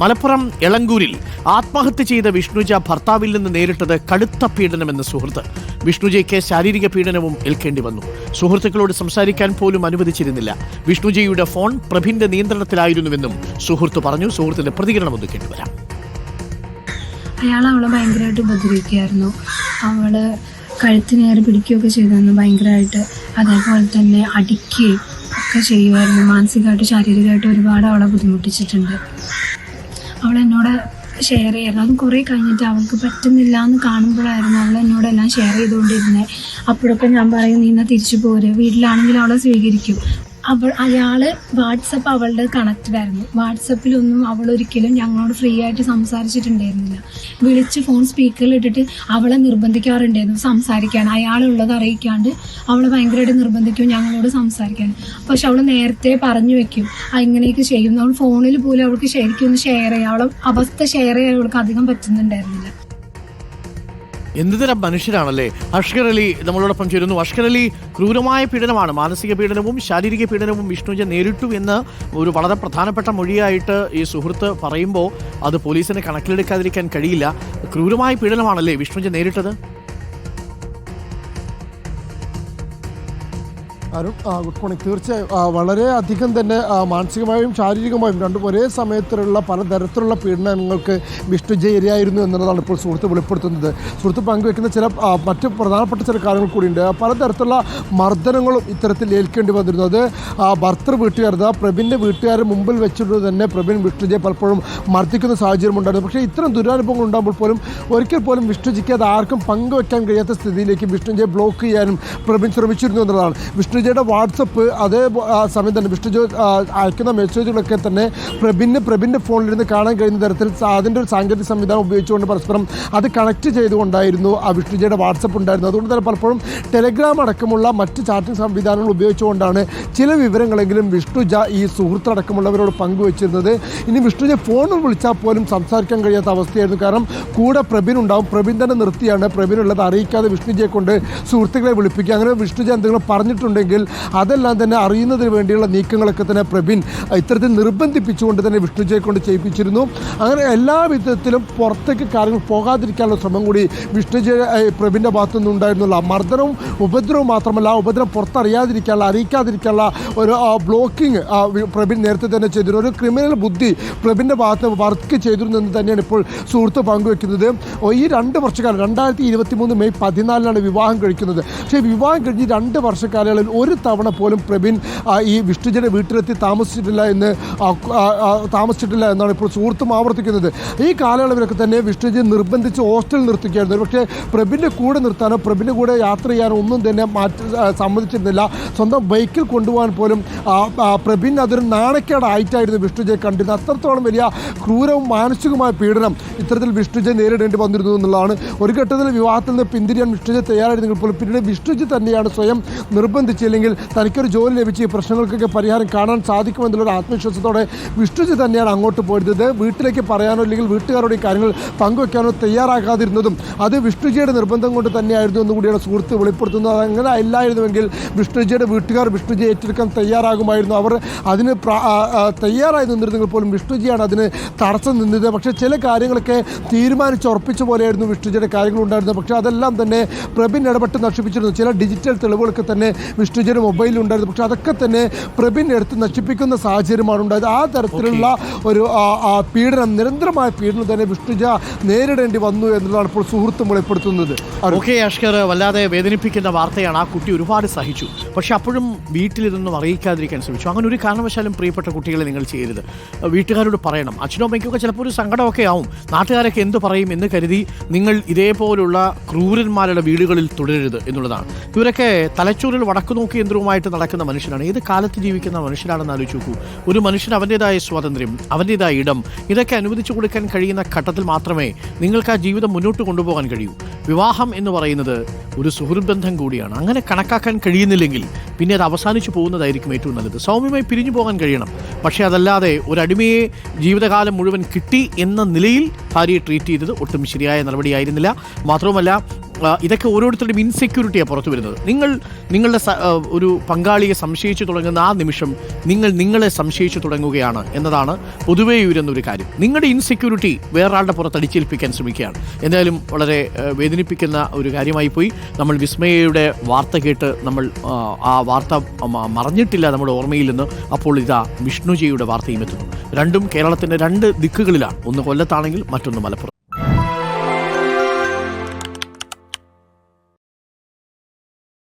മലപ്പുറം എളങ്കൂരിൽ ആത്മഹത്യ ചെയ്ത വിഷ്ണുജ ഭർത്താവിൽ നിന്ന് നേരിട്ടത് കടുത്ത പീഡനമെന്ന് സുഹൃത്ത്. വിഷ്ണുജയ്ക്ക് ശാരീരിക പീഡനവും ഏൽക്കേണ്ടി വന്നു. സുഹൃത്തുക്കളോട് സംസാരിക്കാൻ പോലും അനുവദിച്ചിരുന്നില്ല. വിഷ്ണുജയുടെ ഫോൺ പ്രഭിന്റെ നിയന്ത്രണത്തിലായിരുന്നുവെന്നും സുഹൃത്ത് പറഞ്ഞു. സുഹൃത്തിന്റെ പ്രതികരണം ഒന്ന് കേട്ടുവരാം. അയാൾ അവളെ ഭയങ്കരമായിട്ട് ഉപദ്രവിക്കുമായിരുന്നു അവൾ കഴുത്തിനേറെ പിടിക്കുകയൊക്കെ ചെയ്തിരുന്നു ഭയങ്കരമായിട്ട്. അതേപോലെ തന്നെ അടിക്കുകയും ഒക്കെ ചെയ്യുമായിരുന്നു. മാനസികമായിട്ട് ശാരീരികമായിട്ട് ഒരുപാട് അവളെ ബുദ്ധിമുട്ടിച്ചിട്ടുണ്ട്. അവൾ എന്നോട് ഷെയർ ചെയ്യായിരുന്നു അതും കുറേ കഴിഞ്ഞിട്ട് അവൾക്ക് പറ്റുന്നില്ല എന്ന് കാണുമ്പോഴായിരുന്നു അവൾ എന്നോട് എല്ലാം ഷെയർ ചെയ്തുകൊണ്ടിരുന്നത് അപ്പോഴൊക്കെ ഞാൻ പറയും നീ എന്നാൽ തിരിച്ചു പോര്? വീട്ടിലാണെങ്കിൽ അവളെ സ്വീകരിക്കും. അവൾ അയാൾ വാട്സപ്പ് അവളുടെ കണക്റ്റഡ് ആയിരുന്നു വാട്സപ്പിലൊന്നും അവൾ ഒരിക്കലും ഞങ്ങളോട് ഫ്രീ ആയിട്ട് സംസാരിച്ചിട്ടുണ്ടായിരുന്നില്ല. വിളിച്ച് ഫോൺ സ്പീക്കറിൽ ഇട്ടിട്ട് അവളെ നിർബന്ധിക്കാറുണ്ടായിരുന്നു സംസാരിക്കാൻ. അയാളുള്ളത് അറിയിക്കാണ്ട് അവളെ ഭയങ്കരമായിട്ട് നിർബന്ധിക്കും ഞങ്ങളോട് സംസാരിക്കാൻ. പക്ഷെ അവൾ നേരത്തെ പറഞ്ഞു വെക്കും. "ആ, ഇങ്ങനെയൊക്കെ ചെയ്യും. അവൾ ഫോണിൽ പോലും അവൾക്ക് ശരിക്കും ഒന്ന് ഷെയർ ചെയ്യാം അവളെ അവസ്ഥ ഷെയർ ചെയ്യാൻ അവൾക്ക് അധികം പറ്റുന്നുണ്ടായിരുന്നില്ല. എന്തുതരം മനുഷ്യരാണല്ലേ? അഷ്കർ അലി നമ്മളോടൊപ്പം ചേരുന്നു. അഷ്കർ അലി ക്രൂരമായ പീഡനമാണ്. മാനസിക പീഡനവും ശാരീരിക പീഡനവും വിഷ്ണുജ നേരിട്ടു എന്ന് ഒരു വളരെ പ്രധാനപ്പെട്ട മൊഴിയായിട്ട് ഈ സുഹൃത്ത് പറയുമ്പോൾ അത് പോലീസിനെ കണക്കിലെടുക്കാതിരിക്കാൻ കഴിയില്ല. ക്രൂരമായ പീഡനമാണല്ലേ വിഷ്ണുജ നേരിട്ടത്? അരുൺ ഗുഡ് മോർണിംഗ് തീർച്ചയായും വളരെയധികം തന്നെ മാനസികമായും ശാരീരികമായും രണ്ടും ഒരേ സമയത്തുള്ള പലതരത്തിലുള്ള പീഡനങ്ങൾക്ക് വിഷ്ണുജയ ഇരയായിരുന്നു എന്നുള്ളതാണ് ഇപ്പോൾ സുഹൃത്ത് വെളിപ്പെടുത്തുന്നത്. സുഹൃത്ത് പങ്കുവെക്കുന്ന ചില മറ്റ് പ്രധാനപ്പെട്ട ചില കാര്യങ്ങൾ കൂടിയുണ്ട്. പലതരത്തിലുള്ള മർദ്ദനങ്ങളും ഇത്തരത്തിൽ ഏൽക്കേണ്ടി വന്നിരുന്നു. അത് ഭർത്തൃ വീട്ടുകാർ പ്രബിന്റെ വീട്ടുകാരെ മുമ്പിൽ വെച്ചിട്ട് തന്നെ പ്രബിൻ വിഷ്ണുജയെ പലപ്പോഴും മർദ്ദിക്കുന്ന സാഹചര്യം ഉണ്ടായിരുന്നു. പക്ഷേ ഇത്തരം ദുരനുഭവങ്ങൾ ഉണ്ടാകുമ്പോൾ പോലും ഒരിക്കൽ പോലും വിഷ്ണുജിക്ക് അത് ആർക്കും പങ്കുവെക്കാൻ കഴിയാത്ത സ്ഥിതിയിലേക്ക് വിഷ്ണുജയെ ബ്ലോക്ക് ചെയ്യാനും പ്രബിൻ ശ്രമിച്ചിരുന്നു എന്നുള്ളതാണ്. വിഷ്ണുജയുടെ വാട്സപ്പ് അതേ സമയം തന്നെ വിഷ്ണുജ അയക്കുന്ന മെസ്സേജുകളൊക്കെ തന്നെ പ്രബിന് പ്രബിന്റെ ഫോണിലിരുന്ന് കാണാൻ കഴിയുന്ന തരത്തിൽ അതിന്റെ ഒരു സാങ്കേതിക സംവിധാനം ഉപയോഗിച്ചുകൊണ്ട് പരസ്പരം അത് കണക്ട് ചെയ്തുകൊണ്ടായിരുന്നു ആ വിഷ്ണുജയുടെ വാട്സപ്പ് ഉണ്ടായിരുന്നത്. അതുകൊണ്ട് തന്നെ പലപ്പോഴും ടെലഗ്രാം അടക്കമുള്ള മറ്റ് ചാറ്റിംഗ് സംവിധാനങ്ങൾ ഉപയോഗിച്ചുകൊണ്ടാണ് ചില വിവരങ്ങളെങ്കിലും വിഷ്ണുജ ഈ സുഹൃത്തടക്കമുള്ളവരോട് പങ്കുവച്ചിരുന്നത്. ഇനി വിഷ്ണുജ ഫോണിൽ വിളിച്ചാൽ പോലും സംസാരിക്കാൻ കഴിയാത്ത അവസ്ഥയായിരുന്നു. കാരണം കൂടെ പ്രബിൻ ഉണ്ടാവും. പ്രബിൻ തന്നെ നിർത്തിയാണ്. പ്രബിനുള്ളത് അറിയിക്കാതെ വിഷ്ണുജയെ കൊണ്ട് സുഹൃത്തുക്കളെ വിളിപ്പിക്കുക. അങ്ങനെ വിഷ്ണുജ എന്തെങ്കിലും പറഞ്ഞിട്ടുണ്ടെങ്കിൽ അതെല്ലാം തന്നെ അറിയുന്നതിന് വേണ്ടിയുള്ള നീക്കങ്ങളൊക്കെ തന്നെ പ്രബിൻ ഇത്തരത്തിൽ നിർബന്ധിപ്പിച്ചുകൊണ്ട് തന്നെ വിഷ്ണുജയെ കൊണ്ട് ചെയ്യിപ്പിച്ചിരുന്നു. അങ്ങനെ എല്ലാ വിധത്തിലും പുറത്തേക്ക് കാര്യങ്ങൾ പോകാതിരിക്കാനുള്ള ശ്രമം കൂടി വിഷ്ണുജയ പ്രബിന്റെ ഭാഗത്തു നിന്നുണ്ടായിരുന്നുള്ള മർദ്ദനവും ഉപദ്രവവും മാത്രമല്ല ആ ഉപദ്രവം പുറത്തറിയാതിരിക്കാനുള്ള അറിയിക്കാതിരിക്കാനുള്ള ഒരു ബ്ലോക്കിംഗ് പ്രബിൻ നേരത്തെ തന്നെ ചെയ്തിരുന്നു. ഒരു ക്രിമിനൽ ബുദ്ധി പ്രബിന്റെ ഭാഗത്ത് വർക്ക് ചെയ്തിരുന്നു എന്ന് തന്നെയാണ് ഇപ്പോൾ സുഹൃത്ത് പങ്കുവെക്കുന്നത്. ഈ രണ്ട് വർഷക്കാലം രണ്ടായിരത്തി ഇരുപത്തി മൂന്ന് മെയ് പതിനാലിനാണ് വിവാഹം കഴിക്കുന്നത്. പക്ഷേ വിവാഹം കഴിഞ്ഞ് രണ്ട് വർഷക്കാലയളവിൽ ഒരു തവണ പോലും പ്രവീൺ ഈ വിഷ്ണുജയുടെ വീട്ടിലെത്തി താമസിച്ചിട്ടില്ല എന്ന് താമസിച്ചിട്ടില്ല എന്നാണ് ഇപ്പോൾ സുഹൃത്തും ആവർത്തിക്കുന്നത്. ഈ കാലയളവിലൊക്കെ തന്നെ വിഷ്ണുജി നിർബന്ധിച്ച് ഹോസ്റ്റലിൽ നിർത്തുകയായിരുന്നു പക്ഷേ പ്രബിന്റെ കൂടെ നിർത്താനോ പ്രബിന്റെ കൂടെ യാത്ര ചെയ്യാനോ ഒന്നും തന്നെ മാറ്റി സമ്മതിച്ചിരുന്നില്ല. സ്വന്തം ബൈക്കിൽ കൊണ്ടുപോകാൻ പോലും പ്രബിൻ അതൊരു നാണക്കേടായിട്ടായിരുന്നു വിഷ്ണുജയെ കണ്ടിരുന്നത്. അത്രത്തോളം വലിയ ക്രൂരവും മാനസികമായ പീഡനം ഇത്തരത്തിൽ വിഷ്ണുജെ നേരിടേണ്ടി വന്നിരുന്നു എന്നുള്ളതാണ്. ഒരു ഘട്ടത്തിൽ വിവാഹത്തിൽ നിന്ന് പിന്തിരിയാൻ വിഷ്ണുജെ തയ്യാറായിരുന്നെങ്കിൽ പോലും പിന്നീട് വിഷ്ണുജി തന്നെയാണ് സ്വയം നിർബന്ധിച്ചില്ലെങ്കിൽ തനിക്കൊരു ജോലി ലഭിച്ച് ഈ പ്രശ്നങ്ങൾക്കൊക്കെ പരിഹാരം കാണാൻ സാധിക്കുമെന്നുള്ള ഒരു ആത്മവിശ്വാസത്തോടെ വിഷ്ണുജി തന്നെയാണ് അങ്ങോട്ട് പോയിരുന്നത് വീട്ടിലേക്ക് പറയാനോ അല്ലെങ്കിൽ വീട്ടുകാരോട് ഈ കാര്യങ്ങൾ പങ്കുവെക്കാനോ തയ്യാറാകാതിരുന്നതും അത് വിഷ്ണുജിയുടെ നിർബന്ധം കൊണ്ട് തന്നെയായിരുന്നു എന്നുകൂടിയാണ് സുഹൃത്ത് വെളിപ്പെടുത്തുന്നത്. അങ്ങനെ അല്ലായിരുന്നുവെങ്കിൽ വിഷ്ണുജിയുടെ വീട്ടുകാർ വിഷ്ണുജിയെ ഏറ്റെടുക്കാൻ തയ്യാറാകുമായിരുന്നു. അവർ അതിന് തയ്യാറായി നിന്നിരുന്നെങ്കിൽ പോലും വിഷ്ണുജിയാണ് അതിന് തടസ്സം നിന്നത്. പക്ഷേ ചില കാര്യങ്ങളൊക്കെ തീരുമാനിച്ചുറപ്പിച്ച പോലെയായിരുന്നു വിഷ്ണുജിയുടെ കാര്യങ്ങൾ ഉണ്ടായിരുന്നത്. പക്ഷേ അതെല്ലാം തന്നെ പ്രബിൻ ഇടപെട്ട് നശിപ്പിച്ചിരുന്നു. ചില ഡിജിറ്റൽ തെളിവുകളൊക്കെ തന്നെ വിഷ്ണുജിയുടെ മൊബൈൽ ഉണ്ടായിരുന്നു. പക്ഷേ അതൊക്കെ തന്നെ പ്രബിൻ എടുത്ത് നശിപ്പിക്കുന്ന സാഹചര്യമാണ് ഉണ്ടായത്. ആ തരത്തിലുള്ള ഒരു പീഡനം നിരന്തരമായ പീഡനം തന്നെ വിഷ്ണുജ നേരിടേണ്ടി വന്നു എന്നുള്ളതാണ് ഇപ്പോൾ സുഹൃത്തും വെളിപ്പെടുത്തുന്നത്. ഓക്കെ അഷ്കർ വല്ലാതെ വേദനിപ്പിക്കുന്ന വാർത്തയാണ്. ആ കുട്ടി ഒരുപാട് സഹിച്ചു. പക്ഷെ അപ്പോഴും വീട്ടിലിരുന്നും അറിയിക്കാതിരിക്കാൻ ശ്രമിച്ചു. അങ്ങനെ ഒരു കാരണവശാലും പ്രിയപ്പെട്ട കുട്ടികളെ നിങ്ങൾ ചെയ്യരുത്. വീട്ടുകാരോട് പറയണം. അച്ഛനോ അമ്മയ്ക്കൊക്കെ ചിലപ്പോൾ ഒരു സങ്കടമൊക്കെ ആവും. നാട്ടുകാരൊക്കെ എന്ത് പറയും എന്ന് കരുതി നിങ്ങൾ ഇതേപോലുള്ള ക്രൂരന്മാരുടെ വീടുകളിൽ തുടരരുത് എന്നുള്ളതാണ്. ഇവരൊക്കെ തലച്ചോറിൽ വടക്കു നോക്കി യന്ത്രവുമായിട്ട് നടക്കുന്ന മനുഷ്യനാണ്. ഏത് കാലത്ത് ജീവിക്കുന്ന മനുഷ്യനാണെന്ന് ആലോചിച്ച് നോക്കൂ. ഒരു മനുഷ്യൻ അവന്റെതായ സ്വാതന്ത്ര്യം അവന്റെതായ ഇടം. ഇതൊക്കെ അനുവദിച്ചു കൊടുക്കാൻ കഴിയുന്ന ഘട്ടത്തിൽ മാത്രമേ നിങ്ങൾക്ക് ആ ജീവിതം മുന്നോട്ട് കൊണ്ടുപോകാൻ കഴിയൂ. വിവാഹം എന്ന് പറയുന്നത് ഒരു സുഹൃത് ബന്ധം കൂടിയാണ്. അങ്ങനെ കണക്കാക്കാൻ കഴിയുന്നില്ലെങ്കിൽ പിന്നെ അത് അവസാനിച്ചു പോകുന്നതായിരിക്കും ഏറ്റവും നല്ലത്. സൗമ്യമായി പിരിഞ്ഞു പോകാൻ കഴിയണം. പക്ഷേ അതല്ലാതെ ഒരു അടിമയെ ജീവിതകാലം മുഴുവൻ കിട്ടി എന്ന നിലയിൽ ഭാര്യയെ ട്രീറ്റ് ചെയ്തത് ഒട്ടും ശരിയായ നടപടിയായിരുന്നില്ല. മാത്രവുമല്ല ഇതൊക്കെ ഓരോരുത്തരുടെയും ഇൻസെക്യൂരിറ്റിയാണ് പുറത്തു വരുന്നത്. നിങ്ങൾ നിങ്ങളുടെ ഒരു പങ്കാളിയെ സംശയിച്ചു തുടങ്ങുന്ന ആ നിമിഷം നിങ്ങൾ നിങ്ങളെ സംശയിച്ചു തുടങ്ങുകയാണ് എന്നതാണ് പൊതുവേ ഉയരുന്നൊരു കാര്യം. നിങ്ങളുടെ ഇൻസെക്യൂരിറ്റി വേറൊരാളുടെ പുറത്ത് അടിച്ചേൽപ്പിക്കാൻ ശ്രമിക്കുകയാണ്. എന്തായാലും വളരെ വേദനിപ്പിക്കുന്ന ഒരു കാര്യമായി പോയി. നമ്മൾ വിസ്മയയുടെ വാർത്ത കേട്ട് നമ്മൾ ആ, വാർത്ത മറഞ്ഞിട്ടില്ല നമ്മുടെ ഓർമ്മയിൽ നിന്ന്. അപ്പോൾ ഇതാ വിഷ്ണുജിയുടെ വാർത്തയും എത്തുന്നു. രണ്ടും കേരളത്തിന്റെ രണ്ട് ദിക്കുകളിലാണ്. ഒന്ന് കൊല്ലത്താണെങ്കിൽ മറ്റൊന്ന് മലപ്പുറം